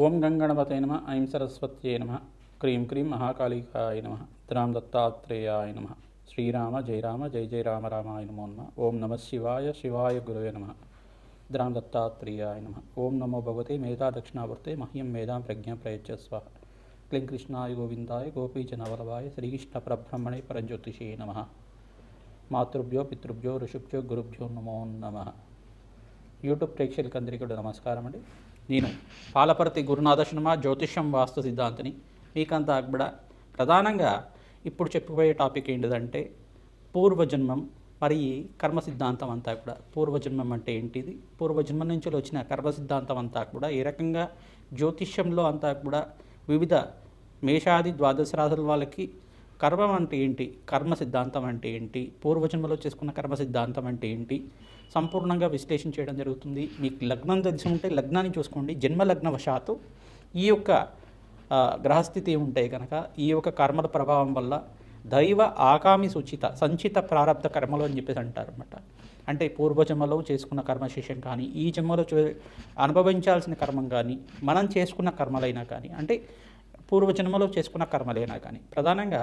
ఓం గంగణపతే నమ ఐం సరస్వత్యే నమ క్రీం క్రీం మహాకాళికాయ నమ రామ్ దత్తాత్రేయాయ నమ శ్రీరామ జయరామ జయ జయ రామ రామాయ నమో నమ ఓం నమ శివాయ శివాయ గురవే నమ రామ్ దత్తాత్రేయాయ నమ ఓం నమో భగవతే మేధా దక్షిణావర్తే మహ్యం మేధాం ప్రజ్ఞ ప్రయచ్చస్వ క్లీం కృష్ణాయ గోవిందాయ గోపీజనవల్లభాయ శ్రీకృష్ణ పరబ్రహ్మణే పరంజ్యోతిషే నమ మాతృభ్యో పితృభ్యో ఋషుభ్యో గురుభ్యో నమో నమ. యూట్యూబ్ ప్రేక్షకులకు అందరికీ కూడా నమస్కారం అండి నేను పాలపర్తి గురునాథ శర్మ జ్యోతిష్యం వాస్తు సిద్ధాంతిని మీకంతా కూడా ప్రధానంగా ఇప్పుడు చెప్పబోయే టాపిక్ ఏంటిదంటే పూర్వజన్మం మరి కర్మ సిద్ధాంతం అంతా కూడా. పూర్వజన్మం అంటే ఏంటిది? పూర్వజన్మం నుంచి వచ్చిన కర్మ సిద్ధాంతం అంతా కూడా ఏ రకంగా? జ్యోతిష్యంలో అంతా కూడా వివిధ మేషాది ద్వాదశ రాశుల వాళ్ళకి కర్మం అంటే ఏంటి? కర్మ సిద్ధాంతం అంటే ఏంటి? పూర్వజన్మలో చేసుకున్న కర్మ సిద్ధాంతం అంటే ఏంటి? సంపూర్ణంగా విశ్లేషణ చేయడం జరుగుతుంది. మీకు లగ్నం తెలిసి ఉంటే లగ్నాన్ని చూసుకోండి. జన్మలగ్న వశాత్తు ఈ యొక్క గ్రహస్థితి ఉంటాయి కనుక ఈ యొక్క కర్మల ప్రభావం వల్ల దైవ ఆకామి సూచిత సంచిత ప్రారంధ కర్మలు అని చెప్పేసి అంటారు అనమాట అంటే పూర్వజన్మలో చేసుకున్న కర్మశేషం కానీ ఈ జన్మలో చూ అనుభవించాల్సిన కర్మం కానీ మనం చేసుకున్న కర్మలైనా కానీ అంటే పూర్వజన్మలో చేసుకున్న కర్మలైనా కానీ ప్రధానంగా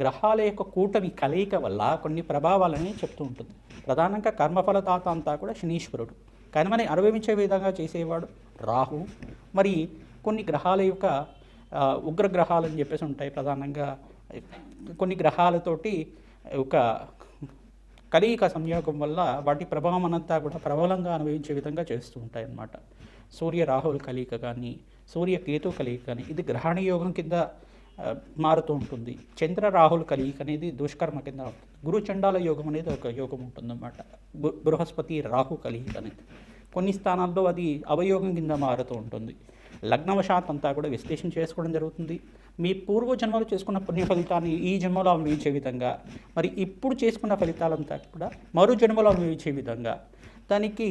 గ్రహాల యొక్క కూటమి కలయిక వల్ల కొన్ని ప్రభావాలని చెప్తూ ఉంటుంది. ప్రధానంగా కర్మఫలదాత అంతా కూడా శనీశ్వరుడు. కర్మని అనుభవించే విధంగా చేసేవాడు రాహు. మరి కొన్ని గ్రహాల యొక్క ఉగ్రగ్రహాలు ఉగ్ర అని చెప్పేసి ఉంటాయి ప్రధానంగా. కొన్ని గ్రహాలతోటి ఒక కలయిక సంయోగం వల్ల వాటి ప్రభావం అంతా కూడా ప్రబలంగా అనుభవించే విధంగా చేస్తూ ఉంటాయి అన్నమాట సూర్య రాహుల కలయిక కానీ సూర్య కేతు కలయిక కానీ ఇది గ్రహణ యోగం కింద మారుతూ ఉంటుంది. చంద్ర రాహుల కలయిక అనేది దుష్కర్మ కింద ఉంటుంది. గురు చండాల యోగం అనేది ఒక యోగం ఉంటుందన్నమాట. బృహస్పతి రాహు కలయిక అనేది. కొన్ని స్థానాల్లో అది అవయోగం కింద మారుతూ ఉంటుంది. లగ్నవశాత్ అంతా కూడా విశ్లేషణ చేసుకోవడం జరుగుతుంది. మీ పూర్వ జన్మలో చేసుకున్న పుణ్య ఫలితాన్ని ఈ జన్మలో అనుభవించే విధంగా మరి ఇప్పుడు చేసుకున్న ఫలితాలంతా కూడా మరో జన్మలో అనుభవించే విధంగా దానికి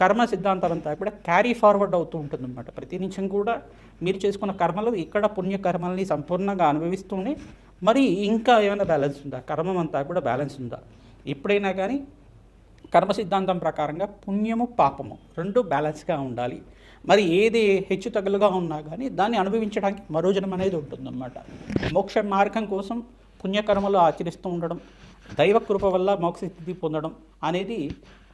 కర్మ సిద్ధాంతం అంతా కూడా క్యారీ ఫార్వర్డ్ అవుతూ ఉంటుందన్నమాట. ప్రతి నిమిషం కూడా మీరు చేసుకున్న కర్మలు ఇక్కడ పుణ్యకర్మల్ని సంపూర్ణంగా అనుభవిస్తూనే మరి ఇంకా ఏమైనా బ్యాలెన్స్ ఉందా? కర్మం అంతా కూడా బ్యాలెన్స్ ఉందా? ఎప్పుడైనా కానీ కర్మ సిద్ధాంతం ప్రకారంగా పుణ్యము పాపము రెండు బ్యాలెన్స్గా ఉండాలి. మరి ఏది హెచ్చు తగులుగా ఉన్నా కానీ దాన్ని అనుభవించడానికి మరో అనేది ఉంటుందన్నమాట. మోక్ష మార్గం కోసం పుణ్యకర్మలు ఆచరిస్తూ ఉండడం దైవ కృప వల్ల మోక్ష స్థితి పొందడం అనేది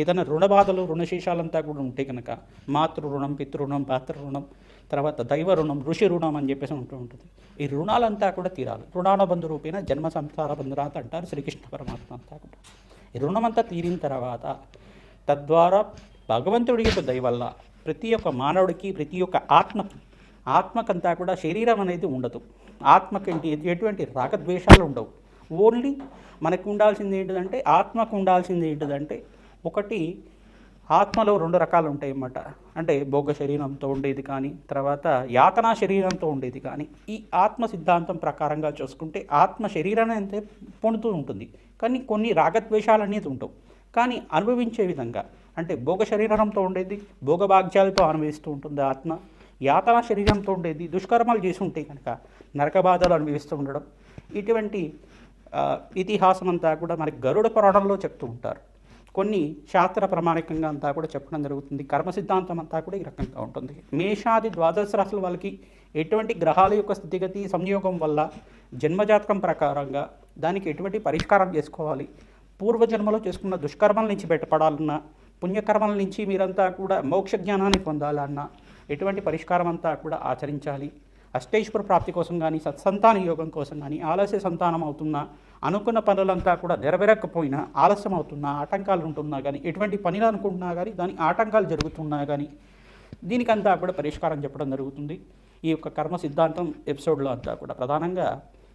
ఏదైనా రుణ బాధలు రుణశేషాలంతా కూడా ఉంటే కనుక మాతృ రుణం పితృణం పాత్ర రుణం తర్వాత దైవ రుణం ఋషి రుణం అని చెప్పేసి ఉంటూ ఉంటుంది. ఈ రుణాలంతా కూడా తీరాలి. రుణానుబంధు రూపేణ జన్మ సంసార బంధురాత అంటారు శ్రీకృష్ణ పరమాత్మ అంతా కూడా. ఈ రుణమంతా తీరిన తర్వాత తద్వారా భగవంతుడి యొక్క దయవల్ల ప్రతి ఒక్క మానవుడికి ప్రతి ఒక్క ఆత్మ ఆత్మకంతా కూడా శరీరం అనేది ఉండదు. ఆత్మకి ఎటువంటి రాగద్వేషాలు ఉండవు. ఓన్లీ మనకు ఉండాల్సింది ఏంటిదంటే ఆత్మకు ఉండాల్సింది ఏంటిదంటే ఒకటి ఆత్మలో రెండు రకాలు ఉంటాయి అన్నమాట అంటే భోగ శరీరంతో ఉండేది కానీ తర్వాత యాతనా శరీరంతో ఉండేది కానీ ఈ ఆత్మ సిద్ధాంతం ప్రకారంగా చూసుకుంటే ఆత్మ శరీరాన్ని అంతే పొందుతూ ఉంటుంది. కానీ కొన్ని రాగద్వేషాలు అనేది ఉంటావు కానీ అనుభవించే విధంగా అంటే భోగ శరీరంతో ఉండేది భోగభాగ్యాలతో అనుభవిస్తూ ఉంటుంది ఆత్మ యాతనా శరీరంతో ఉండేది దుష్కర్మాలు చేసి ఉంటే కనుక నరక బాధలు అనుభవిస్తూ ఉండడం. ఇటువంటి ఇతిహాసం అంతా కూడా మనకి గరుడ పురాణంలో చెప్తూ ఉంటారు. కొన్ని శాస్త్ర ప్రామాణికంగా అంతా కూడా చెప్పడం జరుగుతుంది. కర్మ సిద్ధాంతం అంతా కూడా ఈ రకంగా ఉంటుంది. మేషాది ద్వాదశ రాశుల వాళ్ళకి ఎటువంటి గ్రహాల యొక్క స్థితిగతి సంయోగం వల్ల జన్మజాతకం ప్రకారంగా దానికి ఎటువంటి పరిష్కారం చేసుకోవాలి? పూర్వజన్మలో చేసుకున్న దుష్కర్మల నుంచి బయటపడాలన్నా పుణ్యకర్మల నుంచి మీరంతా కూడా మోక్ష జ్ఞానాన్ని పొందాలన్నా ఎటువంటి పరిష్కారం అంతా కూడా ఆచరించాలి. అష్టేశ్వర ప్రాప్తి కోసం కానీ సత్సంతాన యోగం కోసం కానీ ఆలస్య సంతానం అవుతున్నా అనుకున్న పనులంతా కూడా నెరవేరకపోయినా ఆలస్యం అవుతున్నా ఆటంకాలు ఉంటున్నా కానీ ఎటువంటి పనిలు అనుకుంటున్నా కానీ దాని ఆటంకాలు జరుగుతున్నా కానీ దీనికంతా కూడా పరిష్కారం చెప్పడం జరుగుతుంది. ఈ యొక్క కర్మ సిద్ధాంతం ఎపిసోడ్లో అంతా కూడా ప్రధానంగా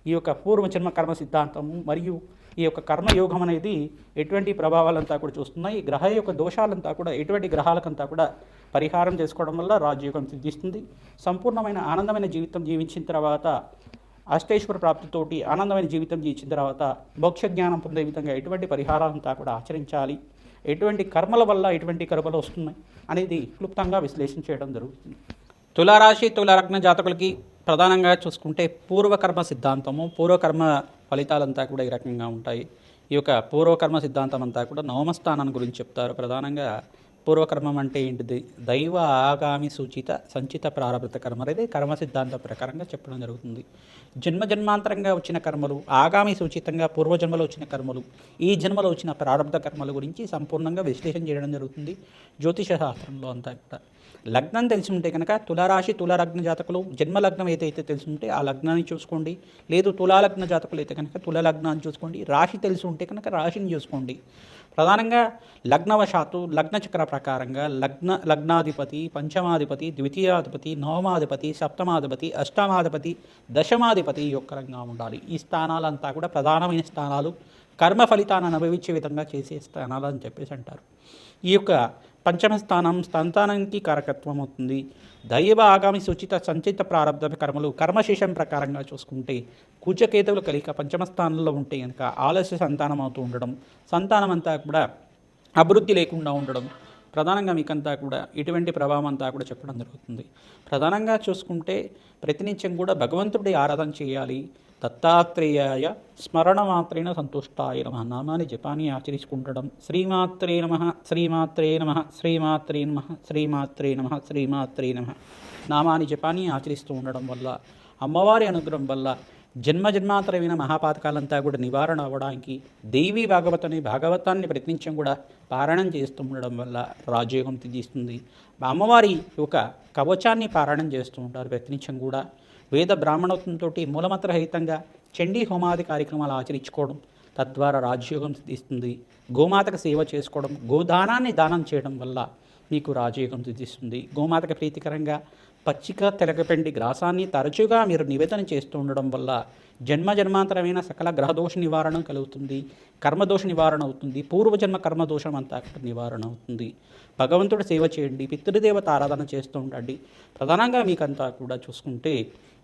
ఈ యొక్క పూర్వజన్మ కర్మ సిద్ధాంతము మరియు ఈ యొక్క కర్మయోగం అనేది ఎటువంటి ప్రభావాలంతా కూడా చూస్తున్నాయి. గ్రహ యొక్క దోషాలంతా కూడా ఎటువంటి గ్రహాలకంతా కూడా పరిహారం చేసుకోవడం వల్ల రాజయోగం సిద్ధిస్తుంది. సంపూర్ణమైన ఆనందమైన జీవితం జీవించిన తర్వాత అష్టేశ్వర ప్రాప్తితోటి ఆనందమైన జీవితం జీవించిన తర్వాత మోక్ష జ్ఞానం పొందే విధంగా ఎటువంటి పరిహారాలంతా కూడా ఆచరించాలి. ఎటువంటి కర్మల వల్ల ఎటువంటి కర్మలు వస్తున్నాయి అనేది క్లుప్తంగా విశ్లేషణ చేయడం జరుగుతుంది. తులారాశి తులారగ్న జాతకులకి ప్రధానంగా చూసుకుంటే పూర్వకర్మ సిద్ధాంతము పూర్వకర్మ ఫలితాలంతా కూడా ఈ రకంగా ఉంటాయి. ఈ యొక్క పూర్వకర్మ సిద్ధాంతం అంతా కూడా నవమస్థానాన్ని గురించి చెప్తారు. ప్రధానంగా పూర్వకర్మం అంటే ఏంటిది? దైవ ఆగామి సూచిత సంచిత ప్రారంభత కర్మ. అనేది కర్మ సిద్ధాంతం ప్రకారంగా చెప్పడం జరుగుతుంది. జన్మ జన్మాంతరంగా వచ్చిన కర్మలు ఆగామి సూచితంగా పూర్వజన్మలో వచ్చిన కర్మలు ఈ జన్మలో వచ్చిన ప్రారంభ కర్మల గురించి సంపూర్ణంగా విశ్లేషణ చేయడం జరుగుతుంది. జ్యోతిష శాస్త్రంలో అంతా కూడా. లగ్నం తెలిసి ఉంటే కనుక తులారాశి తులాలగ్న జాతకులు జన్మలగ్నం ఏదైతే తెలిసి ఉంటే ఆ లగ్నాన్ని చూసుకోండి. లేదు తులాలగ్న జాతకులు అయితే కనుక తుల లగ్నాన్ని చూసుకోండి. రాశి తెలిసి ఉంటే కనుక రాశిని చూసుకోండి. ప్రధానంగా లగ్నవశాత్తు లగ్న చక్ర ప్రకారంగా లగ్న లగ్నాధిపతి పంచమాధిపతి ద్వితీయాధిపతి నవమాధిపతి సప్తమాధిపతి అష్టమాధిపతి దశమాధిపతి యొక్కరంగా ఉండాలి. ఈ స్థానాలంతా కూడా ప్రధానమైన స్థానాలు. కర్మ ఫలితాన్ని అనుభవించే విధంగా చేసే స్థానాలు అని చెప్పేసి అంటారు. ఈ యొక్క పంచమ స్థానం సంతానానికి కారకత్వం అవుతుంది దైవ ఆగామి సూచిత సంచిత ప్రారంభ కర్మలు కర్మశేషం ప్రకారంగా చూసుకుంటే కుజకేతువుల కలిక పంచమ స్థానంలో ఉంటే కనుక ఆలస్య సంతానం అవుతూ ఉండడం సంతానం అంతా కూడా అభివృద్ధి లేకుండా ఉండడం ప్రధానంగా మీకంతా కూడా ఇటువంటి ప్రభావం అంతా కూడా చెప్పడం జరుగుతుంది. ప్రధానంగా చూసుకుంటే ప్రతినిత్యం కూడా భగవంతుడి ఆరాధన చేయాలి. దత్తాత్రేయాయ స్మరణమాత్రేణ సంతుష్టాయ నమ. నామాన్ని జపాన్ని ఆచరించుకుంటడం. శ్రీమాత్రే నమ శ్రీమాత్రే నమ శ్రీమాత్రే నమ శ్రీమాత్రే నమ శ్రీమాత్రే నమ. నామాన్ని జపాన్ని ఆచరిస్తూ ఉండడం వల్ల అమ్మవారి అనుగ్రహం వల్ల జన్మ జన్మాంతరమైన మహాపాతకాలంతా కూడా నివారణ అవ్వడానికి దేవి భాగవతని భాగవతాన్ని ప్రతినిత్యం కూడా పారాయణం చేస్తూ ఉండడం వల్ల రాజయోగం తీస్తుంది. అమ్మవారి ఒక కవచాన్ని పారాయణం చేస్తూ ఉంటారు. ప్రతినిత్యం కూడా వేద బ్రాహ్మణత్వంతో మూలమంత్రహితంగా చండీ హోమాది కార్యక్రమాలు ఆచరించుకోవడం తద్వారా రాజయోగం సిద్ధిస్తుంది. గోమాతకు సేవ చేసుకోవడం గోదానాన్ని దానం చేయడం వల్ల మీకు రాజయోగం సిద్ధిస్తుంది. గోమాతకు ప్రీతికరంగా పచ్చిక తెలగపెండి గ్రాసాన్ని తరచుగా మీరు నివేదన చేస్తూ ఉండడం వల్ల జన్మ జన్మాంతరమైన సకల గ్రహదోష నివారణ కలుగుతుంది కర్మదోష నివారణ అవుతుంది పూర్వజన్మ కర్మదోషం అంతా కూడా నివారణ అవుతుంది. భగవంతుడు సేవ చేయండి పితృదేవత ఆరాధన చేస్తూ ఉండండి. ప్రధానంగా మీకంతా కూడా చూసుకుంటే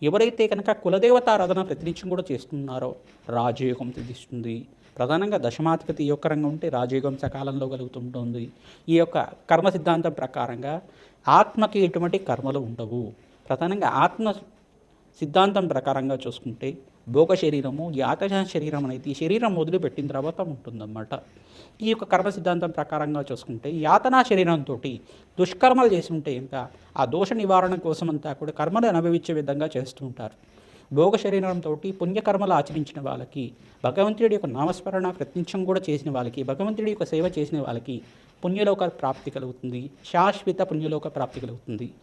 ఎవరైతే కనుక కులదేవత ఆరాధన ప్రతినిత్యం కూడా చేస్తున్నారో రాజయోగం సిద్ధిస్తుంది ప్రధానంగా దశమాధిపతి ఈ యొక్క రంగం ఉంటే రాజయోగం సకాలంలో కలుగుతుంటుంది. ఈ యొక్క కర్మ సిద్ధాంతం ప్రకారంగా ఆత్మకి ఎటువంటి కర్మలు ఉండవు. ప్రధానంగా ఆత్మ సిద్ధాంతం ప్రకారంగా చూసుకుంటే భోగ శరీరము యాతజ శరీరం అనేది శరీరం వదిలిపెట్టిన తర్వాత ఉంటుందన్నమాట. ఈ యొక్క కర్మ సిద్ధాంతం ప్రకారంగా చూసుకుంటే యాతనా శరీరంతో దుష్కర్మలు చేసి ఉంటే ఇంకా ఆ దోష నివారణ కోసం అంతా కూడా కర్మలు అనుభవించే విధంగా చేస్తూ ఉంటారు. భోగ శరీరంతో పుణ్యకర్మలు ఆచరించిన వాళ్ళకి భగవంతుడి యొక్క నామస్మరణ ప్రత్యక్షం కూడా చేసిన వాళ్ళకి భగవంతుడి యొక్క సేవ చేసిన వాళ్ళకి పుణ్యలోక ప్రాప్తి కలుగుతుంది శాశ్వత పుణ్యలోక ప్రాప్తి కలుగుతుంది.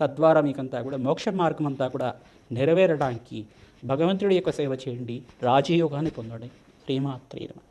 తద్వారా మీకంతా కూడా మోక్ష మార్గం అంతా కూడా నెరవేరడానికి భగవంతుడి యొక్క సేవ చేయండి రాజయోగాన్ని పొందండి. శ్రీమాత్రేమ